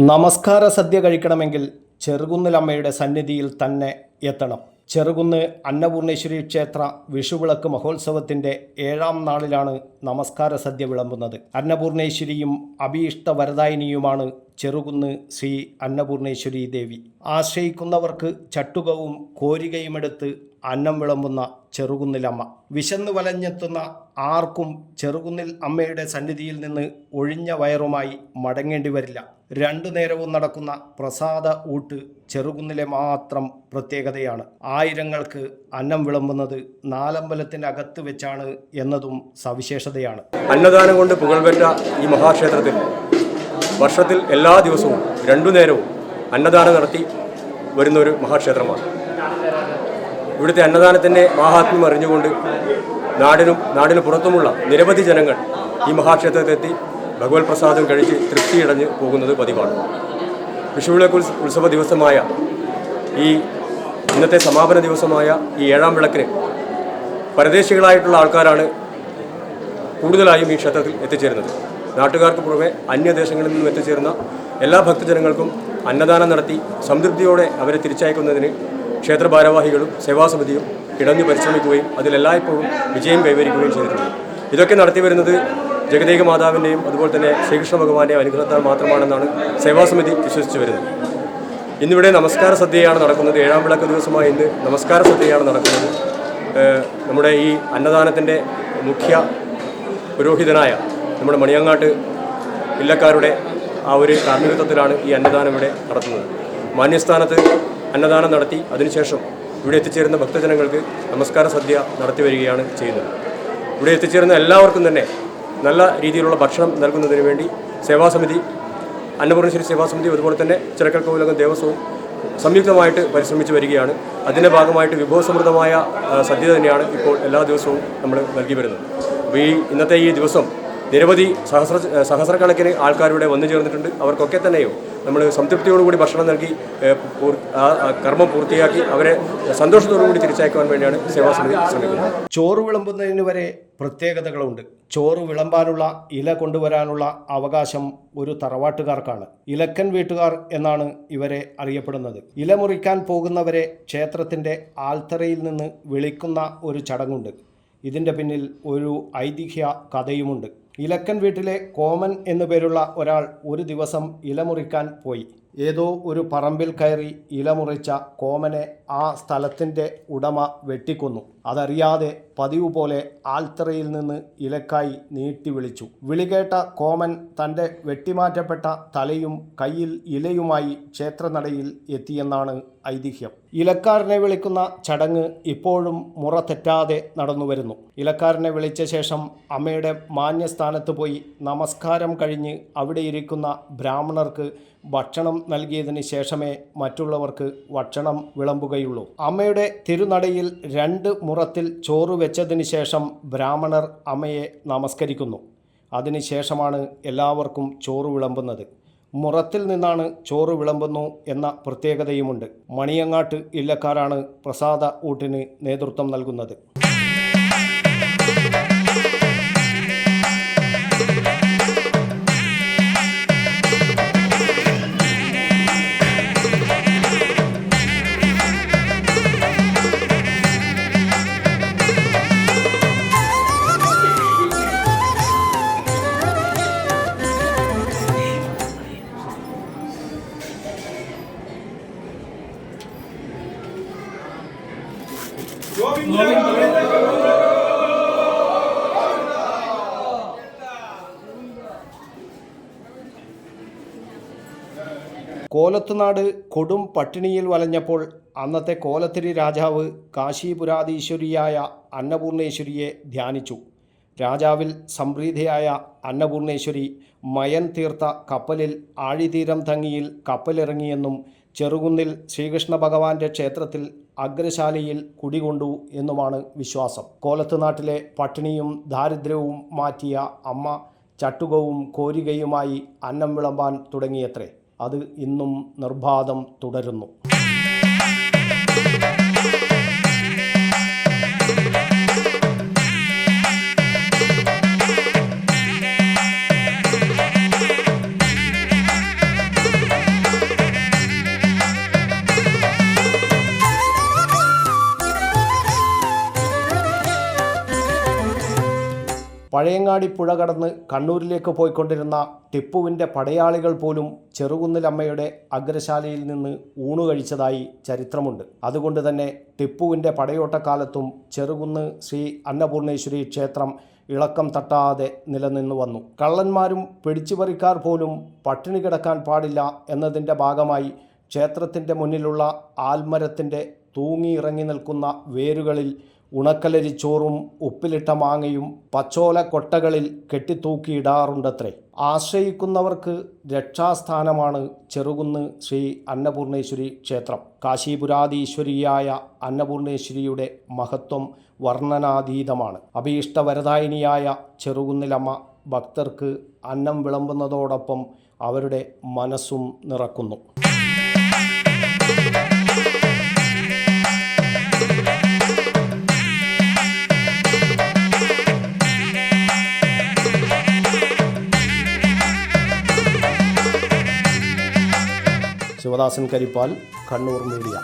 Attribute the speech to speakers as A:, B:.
A: നമസ്കാര സദ്യ കഴിക്കണമെങ്കിൽ ചെറുകുന്നിലമ്മയുടെ സന്നിധിയിൽ തന്നെ എത്തണം. ചെറുകുന്ന് അന്നപൂർണേശ്വരി ക്ഷേത്ര വിഷുവിളക്ക് മഹോത്സവത്തിന്റെ ഏഴാം നാളിലാണ് നമസ്കാര സദ്യ വിളമ്പുന്നത്. അന്നപൂർണേശ്വരിയും അഭീഷ്ട വരദായിനിയുമാണ് ചെറുകുന്ന് ശ്രീ അന്നപൂർണേശ്വരി ദേവി. ആശ്രയിക്കുന്നവർക്ക് ചട്ടുകവും കോരികയുമെടുത്ത് അന്നം വിളമ്പുന്ന ചെറുകുന്നിലമ്മ. വിശന്നു വലഞ്ഞെത്തുന്ന ആർക്കും ചെറുകുന്നിൽ അമ്മയുടെ സന്നിധിയിൽ നിന്ന് ഒഴിഞ്ഞ വയറുമായി മടങ്ങേണ്ടി വരില്ല. രണ്ടു നേരവും നടക്കുന്ന പ്രസാദ ഊട്ട് ചെറുകുന്നിലെ മാത്രം പ്രത്യേകതയാണ്. ആയിരങ്ങൾക്ക് അന്നം വിളമ്പുന്നത് നാലമ്പലത്തിനകത്ത് വെച്ചാണ് എന്നതും സവിശേഷതയാണ്.
B: അന്നദാനം കൊണ്ട് പുകൾപെറ്റ ഈ മഹാക്ഷേത്രത്തിൽ വർഷത്തിൽ എല്ലാ ദിവസവും രണ്ടു നേരവും അന്നദാനം നടത്തി വരുന്ന ഒരു മഹാക്ഷേത്രമാണ്. ഇവിടുത്തെ അന്നദാനത്തിന്റെ മാഹാത്മ്യം അറിഞ്ഞുകൊണ്ട് നാടിനും നാടിന് പുറത്തുമുള്ള നിരവധി ജനങ്ങൾ ഈ മഹാക്ഷേത്രത്തിലെത്തി ഭഗവത് പ്രസാദം കഴിച്ച് തൃപ്തിയടഞ്ഞ് പോകുന്നത് പതിവാണ്. വിഷുവിളെ ഉത്സ- ഉത്സവ ദിവസമായ ഈ ഇന്നത്തെ സമാപന ദിവസമായ ഈ ഏഴാം വിളക്കിന് പരദേശികളായിട്ടുള്ള ആൾക്കാരാണ് കൂടുതലായും ഈ ക്ഷേത്രത്തിൽ എത്തിച്ചേരുന്നത്. നാട്ടുകാർക്ക് പുറമെ അന്യദേശങ്ങളിൽ നിന്നും എത്തിച്ചേരുന്ന എല്ലാ ഭക്തജനങ്ങൾക്കും അന്നദാനം നടത്തി സംതൃപ്തിയോടെ അവരെ തിരിച്ചയക്കുന്നതിന് ക്ഷേത്ര ഭാരവാഹികളും സേവാസമിതിയും കിടന്നു പരിശ്രമിക്കുകയും അതിലെല്ലായ്പ്പോഴും വിജയം കൈവരിക്കുകയും ചെയ്തിട്ടുണ്ട്. ഇതൊക്കെ നടത്തി വരുന്നത് ജഗദേക മാതാവിന്റെയും അതുപോലെ തന്നെ ശ്രീകൃഷ്ണ ഭഗവാന്റെയും അനുഗ്രഹത്താൽ മാത്രമാണെന്നാണ് സേവാസമിതി വിശ്വസിച്ചു വരുന്നത്. ഇന്നിവിടെ നമസ്കാര സദ്യയാണ് നടക്കുന്നത്. ഏഴാം വിളക്ക് ദിവസമായി ഇന്ന് നമസ്കാര സദ്യയാണ് നടക്കുന്നത്. നമ്മുടെ ഈ അന്നദാനത്തിന്റെ മുഖ്യ പുരോഹിതനായ നമ്മുടെ മണിയങ്ങാട്ട് ഇല്ലക്കാരുടെ ആ ഒരു കാർമ്മികത്വത്തിലാണ് ഈ അന്നദാനം ഇവിടെ നടത്തുന്നത്. മാന്യസ്ഥാനത്ത് അന്നദാനം നടത്തി അതിനുശേഷം ഇവിടെ എത്തിച്ചേരുന്ന ഭക്തജനങ്ങൾക്ക് നമസ്കാര സദ്യ നടത്തി വരികയാണ് ചെയ്യുന്നത്. ഇവിടെ എത്തിച്ചേരുന്ന എല്ലാവർക്കും തന്നെ നല്ല രീതിയിലുള്ള ഭക്ഷണം നൽകുന്നതിന് വേണ്ടി സേവാസമിതി അന്നപൂർണേശ്വരി സേവാസമിതി അതുപോലെ തന്നെ ചിറക്കൽ ദേവസ്വവും സംയുക്തമായിട്ട് പരിശ്രമിച്ചു വരികയാണ്. അതിന്റെ ഭാഗമായിട്ട് വിഭവസമൃദ്ധമായ സദ്യ തന്നെയാണ് ഇപ്പോൾ എല്ലാ ദിവസവും നമ്മൾ നൽകി വരുന്നത്. അപ്പോൾ ഈ ഇന്നത്തെ ഈ ദിവസം നിരവധി സഹസ്ര സഹസ്രക്കണക്കിന് ആൾക്കാരിവിടെ വന്നു ചേർന്നിട്ടുണ്ട്. അവർക്കൊക്കെ തന്നെയോ നമ്മൾ സംതൃപ്തിയോടുകൂടി ഭക്ഷണം നൽകി ആ കർമ്മം പൂർത്തിയാക്കി അവരെ സന്തോഷത്തോടുകൂടി തിരിച്ചയക്കുവാൻ വേണ്ടിയാണ് സേവാസമിതി ശ്രമിക്കുന്നത്.
A: ചോറ് വിളമ്പുന്നതിന് വരെ പ്രത്യേകതകളുണ്ട്. ചോറ് വിളമ്പാനുള്ള ഇല കൊണ്ടുവരാനുള്ള അവകാശം ഒരു തറവാട്ടുകാർക്കാണ്. ഇലക്കൻ വീട്ടുകാർ എന്നാണ് ഇവരെ അറിയപ്പെടുന്നത്. ഇല മുറിക്കാൻ പോകുന്നവരെ ക്ഷേത്രത്തിന്റെ ആൽത്തറയിൽ നിന്ന് വിളിക്കുന്ന ഒരു ചടങ്ങുണ്ട്. ഇതിന്റെ പിന്നിൽ ഒരു ഐതിഹ്യ കഥയുമുണ്ട്. ഇലക്കൻ വീട്ടിലെ കോമൻ എന്നു പേരുള്ള ഒരാൾ ഒരു ദിവസം ഇല മുറിക്കാൻ പോയി. ഏതോ ഒരു പറമ്പിൽ കയറി ഇലമുറിച്ച കോമനെ ആ സ്ഥലത്തിന്റെ ഉടമ വെട്ടിക്കൊന്നു. അതറിയാതെ പതിവ് പോലെ ആൽത്തറയിൽ നിന്ന് ഇലക്കായി നീട്ടി വിളിച്ചു. വിളികേട്ട കോമൻ തന്റെ വെട്ടിമാറ്റപ്പെട്ട തലയും കയ്യിൽ ഇലയുമായി ക്ഷേത്രനടയിൽ എത്തിയെന്നാണ് ഐതിഹ്യം. ഇലക്കാരനെ വിളിക്കുന്ന ചടങ്ങ് ഇപ്പോഴും മുറ തെറ്റാതെ നടന്നു വരുന്നു. ഇലക്കാരനെ വിളിച്ച ശേഷം അമ്മയുടെ മാന്യസ്ഥാനത്ത് പോയി നമസ്കാരം കഴിഞ്ഞ് അവിടെയിരിക്കുന്ന ബ്രാഹ്മണർക്ക് ഭക്ഷണം നൽകിയതിന് ശേഷമേ മറ്റുള്ളവർക്ക് ഭക്ഷണം വിളമ്പുകയുള്ളൂ. അമ്മയുടെ തിരുനടയിൽ രണ്ട് മുറത്തിൽ ചോറ് വെച്ചതിന് ശേഷം ബ്രാഹ്മണർ അമ്മയെ നമസ്കരിക്കുന്നു. അതിനുശേഷമാണ് എല്ലാവർക്കും ചോറ് വിളമ്പുന്നത്. മുറത്തിൽ നിന്നാണ് ചോറ് വിളമ്പുന്നു എന്ന പ്രത്യേകതയുമുണ്ട്. മണിയങ്ങാട്ട് ഇല്ലക്കാരാണ് പ്രസാദ ഊട്ടിന് നേതൃത്വം നൽകുന്നത്. കോലത്തുനാട് കൊടും പട്ടിണിയിൽ വലഞ്ഞപ്പോൾ അന്നത്തെ കോലത്തിരി രാജാവ് കാശീപുരാധീശ്വരിയായ അന്നപൂർണേശ്വരിയെ ധ്യാനിച്ചു. രാജാവിൽ സംപ്രീതയായ അന്നപൂർണേശ്വരി മയൻ തീർത്ത കപ്പലിൽ ആഴിതീരം തങ്ങിയിൽ കപ്പലിറങ്ങിയെന്നും ചെറുകുന്നിൽ ശ്രീകൃഷ്ണ ഭഗവാന്റെ ക്ഷേത്രത്തിൽ അഗ്രശാലയിൽ കുടികൊണ്ടു എന്നുമാണ് വിശ്വാസം. കോലത്ത് നാട്ടിലെ പട്ടിണിയും ദാരിദ്ര്യവും മാറ്റിയ അമ്മ ചട്ടുകവും കോരികയുമായി അന്നം വിളമ്പാൻ തുടങ്ങിയത്രേ. അത് ഇന്നും നിർബാധം തുടരുന്നു. പഴയങ്ങാടി പുഴ കടന്ന് കണ്ണൂരിലേക്ക് പോയിക്കൊണ്ടിരുന്ന ടിപ്പുവിന്റെ പടയാളികൾ പോലും ചെറുകുന്നിലമ്മയുടെ അഗ്രശാലയിൽ നിന്ന് ഊണു കഴിച്ചതായി ചരിത്രമുണ്ട്. അതുകൊണ്ട് തന്നെ ടിപ്പുവിന്റെ പടയോട്ടക്കാലത്തും ചെറുകുന്ന് ശ്രീ അന്നപൂർണേശ്വരി ക്ഷേത്രം ഇളക്കം തട്ടാതെ നിലനിന്നു വന്നു. കള്ളന്മാരും പിടിച്ചുപറിക്കാർ പോലും പട്ടിണി കിടക്കാൻ പാടില്ല എന്നതിന്റെ ഭാഗമായി ക്ഷേത്രത്തിന്റെ മുന്നിലുള്ള ആൽമരത്തിന്റെ തൂങ്ങിയിറങ്ങി നിൽക്കുന്ന വേരുകളിൽ ഉണക്കലരിച്ചോറും ഉപ്പിലിട്ട മാങ്ങയും പച്ചോല കൊട്ടകളിൽ കെട്ടിത്തൂക്കിയിടാറുണ്ടത്രേ. ആശ്രയിക്കുന്നവർക്ക് രക്ഷാസ്ഥാനമാണ് ചെറുകുന്ന് ശ്രീ അന്നപൂർണേശ്വരി ക്ഷേത്രം. കാശീപുരാധീശ്വരിയായ അന്നപൂർണേശ്വരിയുടെ മഹത്വം വർണനാതീതമാണ്. അഭീഷ്ടവരദായിനിയായ ചെറുകുന്നിലമ്മ ഭക്തർക്ക് അന്നം വിളമ്പുന്നതോടൊപ്പം അവരുടെ മനസ്സും നിറക്കുന്നു. ശിവദാസൻ കരിപ്പാൽ കണ്ണൂർ മീഡിയ.